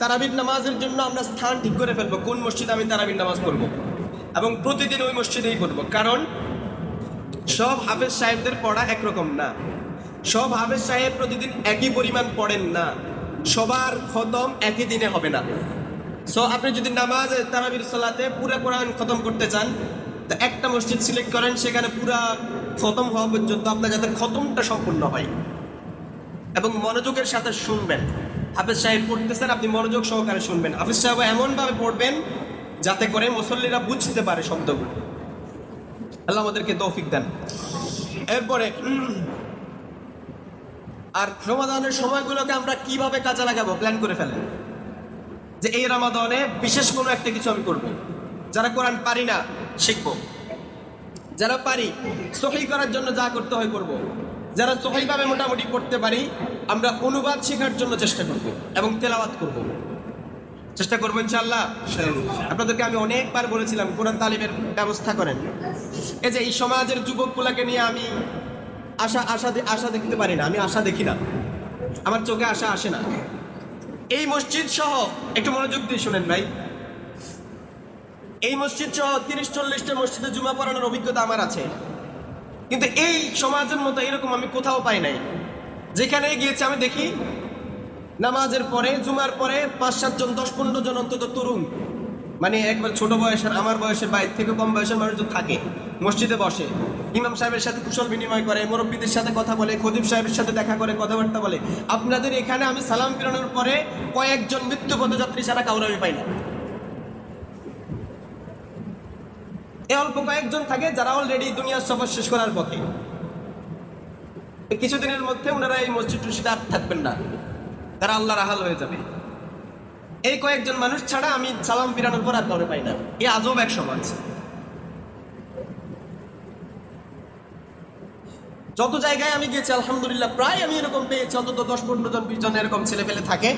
তারাবির নামাজের জন্য আমরা স্থান ঠিক করে ফেলব। কোন মসজিদে আমি তারাবির নামাজ পড়ব? এবং প্রতিদিন ওই মসজিদেই পড়ব। কারণ সব হাফেজ সাহেবদের পড়া একরকম না। সব হাফেজ সাহেব প্রতিদিন একই পরিমাণ পড়েন না। সবার খতম একই দিনে হবে না। সো আপনি যদি নামাজ তারাবির সালাতে পুরো কোরআন খতম করতে চান, তো একটা মসজিদ সিলেক্ট করেন, সেখানে পুরা খতম হওয়া পর্যন্ত আপনার যাতে খতমটা সম্পূর্ণ হয়। এবং মনোযোগের সাথে শুনবেন। হাফেজ সাহেব পড়তেছেন, আপনি মনোযোগ সহকারে শুনবেন। হাফেজ সাহেব এমনভাবে পড়বেন যাতে করে মুসল্লিরা বুঝতে পারে শব্দগুলো। আল্লাহ আমাদেরকে তৌফিক দেন। এরপরে, আর রমাদানের সময়গুলোকে আমরা কীভাবে কাজে লাগাবো? প্ল্যান করে ফেলেন। যে এই রমাদানে বিশেষ কোনো একটা কিছু আমি করব। যারা কোরআন পারি না, শিখব। যারা পারি, সহি করার জন্য যা করতে হয় করব। যারা সহিভাবে মোটামুটি করতে পারি, আমরা অনুবাদ শেখার জন্য চেষ্টা করব এবং তেলাওয়াত করব। চেষ্টা করব ইনশাল্লাহ আপনাদেরকে আমি অনেকবার বলেছিলাম, কোরআন তালিমের ব্যবস্থা করেন। এই যে এই সমাজের যুবকগুলাকে নিয়ে আমি আশা আশা আশা দেখতে পারি না, আমি আশা দেখি না। আমার চোখে আশা আসে না। এই মসজিদ সহ একটু মনোযোগ দিয়ে শোনেন ভাই। এই মসজিদ সহ তিরিশ, চল্লিশটা মসজিদে জুমা পড়ানোর অভিজ্ঞতা আমার আছে। কিন্তু এই সমাজের মতো এরকম আমি কোথাও পাই নাই। যেখানে গিয়েছি আমি দেখি, নামাজের পরে, জুমার পরে পাঁচ সাতজন দশ, পনেরো জন অন্তত তরুণ মানে একবার ছোট বয়সের, আমার বয়সের, বাইর থেকে কম বয়সের মানুষজন থাকে, মসজিদে বসে। ইমাম সাহেবের সাথে কুশল বিনিময় করে, মুরব্বীদের সাথে কথা বলে, খদিব সাহেবের সাথে দেখা করে, কথাবার্তা বলে। আপনাদের এখানে আমি সালাম ফিরানোর পরে কয়েকজন মৃত্যু পদযাত্রী ছাড়া কাউরে আমি পাই না এ অল্প কয়েকজন থাকে যারা অলরেডি দুনিয়ার সফর শেষ করার পথে। কিছুদিনের মধ্যে ওনারা এই মসজিদ টসজিদে আর থাকবেন না। তারা আল্লাহর আহাল হয়ে যাবে। এই কয়েকজন মানুষ ছাড়া আমি সালাম ফিরানোর পর আর কাউরে পাই না। এই আজব এক সমাজ। যত জায়গায় আমি গেছি আলহামদুলিল্লাহ, প্রায় আমি এরকম পেয়েছি। অন্তত দশ পনেরো জন, বিশ জন এরকম ছেলে পেলে থাকে।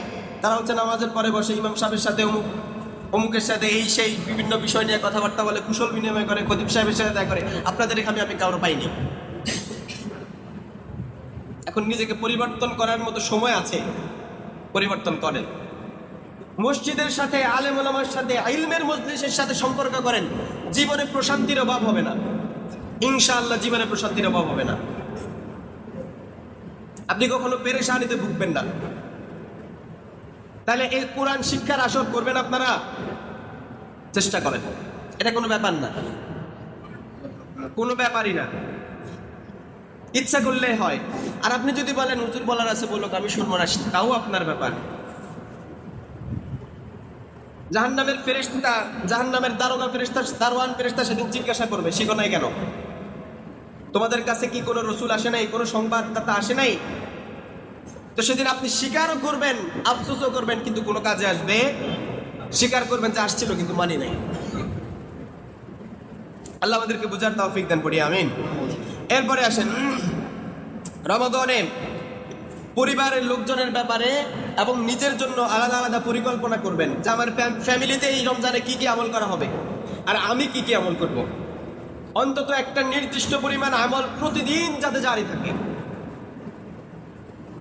তারা হচ্ছে নামাজের পরে বসে ইমাম সাহেবের সাথে অমুক অমুকের সাথে এই সেই বিভিন্ন বিষয় নিয়ে কথাবার্তা বলে, কুশল বিনিময় করে খতিব সাহেবের সাথে দেখা করে, আপনাদের এখানে আমি কারও পাইনি। এখন নিজেকে পরিবর্তন করার মতো সময় আছে, পরিবর্তন করেন মসজিদের সাথে, আলেম ওলামার সাথে আইলমের মজলিসের সাথে সম্পর্ক করেন, জীবনে প্রশান্তির অভাব হবে না। ইনশাআল্লাহ জীবনে প্রশান্তির অভাব হবে না। আপনি কখনো পেরেশানিতে ভুগবেন না। তাহলে এই কোরআন শিক্ষার আসর করবেন আপনারা? চেষ্টা করেন। এটা কোনো ব্যাপার না। কোনো ব্যাপারই না। ইচ্ছা করলে হয়। আর আপনি যদি বলেন, হুজুর বলার আছে, বলুক, আমি শুনব না। তাও আপনার ব্যাপার। জাহান্নামের ফেরেশতা, জাহান্নামের দারোগা ফেরেশতা, দারোয়ান ফেরেশতা সেদিন জিজ্ঞাসা করবে শিখো নাই কেন? তোমাদের কাছে কি কোনো রসুল আসে নাই? কোনো সংবাদদাতা আসে নাই? তো সেদিন আপনি স্বীকারও করবেন, আফসোসও করবেন, কিন্তু কোনো কাজে আসবে। স্বীকার করবেন যে আসছিল, কিন্তু মানি নাই। আল্লাহ আমাদেরকে বুঝার তৌফিক দেন পড়ি আমিন। এরপরে আসেন রমাদনে পরিবারের লোকজনের ব্যাপারে এবং নিজের জন্য আলাদা আলাদা পরিকল্পনা করবেন যে আমার ফ্যামিলিতে এই রমজানে কি কি আমল করা হবে আর আমি কি কি আমল করব। অন্তত একটা নির্দিষ্ট পরিমাণ আমল প্রতিদিন যাতে জারি থাকে।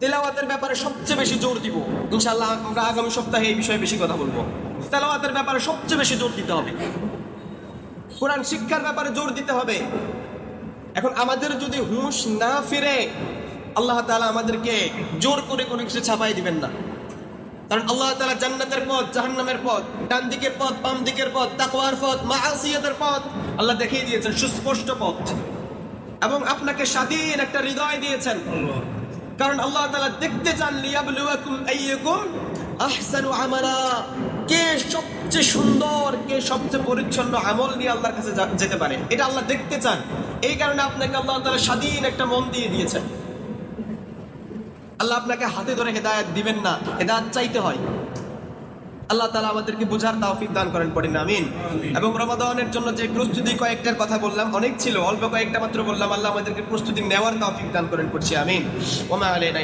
তেলাওয়াতের ব্যাপারে সবচেয়ে বেশি জোর দিব। ইনশাল্লাহ আমরা আগামী সপ্তাহে এই বিষয়ে বেশি কথা বলব। তেলাওয়াতের ব্যাপারে সবচেয়ে বেশি জোর দিতে হবে। কোরআন শিক্ষার ব্যাপারে জোর দিতে হবে। এখন আমাদের যদি হুঁশ না ফিরে, আল্লাহ তাআলা আমাদেরকে জোর করে কোনো কিছু ছাপাই দিবেন না। কারণ আল্লাহ তালা জান্নাতের পথ, জাহান্নামের পথ ডান দিকের পথ বাম দিকের পথ, তাকওয়ার পথ মাআসিয়াতের পথ আল্লাহ দেখিয়ে দিয়েছেন সুস্পষ্ট পথ। এবং আপনাকে স্বাধীন একটা হৃদয় দিয়েছেন। কারণ আল্লাহ তালা দেখতে চান, লিয়াবলুয়াকুম আইয়াকুম কে সবচেয়ে সুন্দর, কে সবচেয়ে পরিচ্ছন্ন আমল নিয়ে আল্লাহর কাছে যেতে পারে? এটা আল্লাহ দেখতে চান। এই কারণে আপনাকে আল্লাহ তালা স্বাধীন একটা মন দিয়ে দিয়েছেন। আল্লাহ আপনাকে হাতে ধরে হেদায়ত দিবেন না। হেদায়ত চাইতে হয়। আল্লাহ তালা আমাদেরকে বোঝার তাওফিক দান করেন পড়েন আমিন। এবং রমাদানের জন্য যে প্রস্তুতি কয়েকটার কথা বললাম অনেক ছিল অল্প কয়েকটা মাত্র বললাম আল্লাহ আমাদেরকে প্রস্তুতি নেওয়ার তাওফিক দান করেন করছি আমিন। ওমা আলাইনা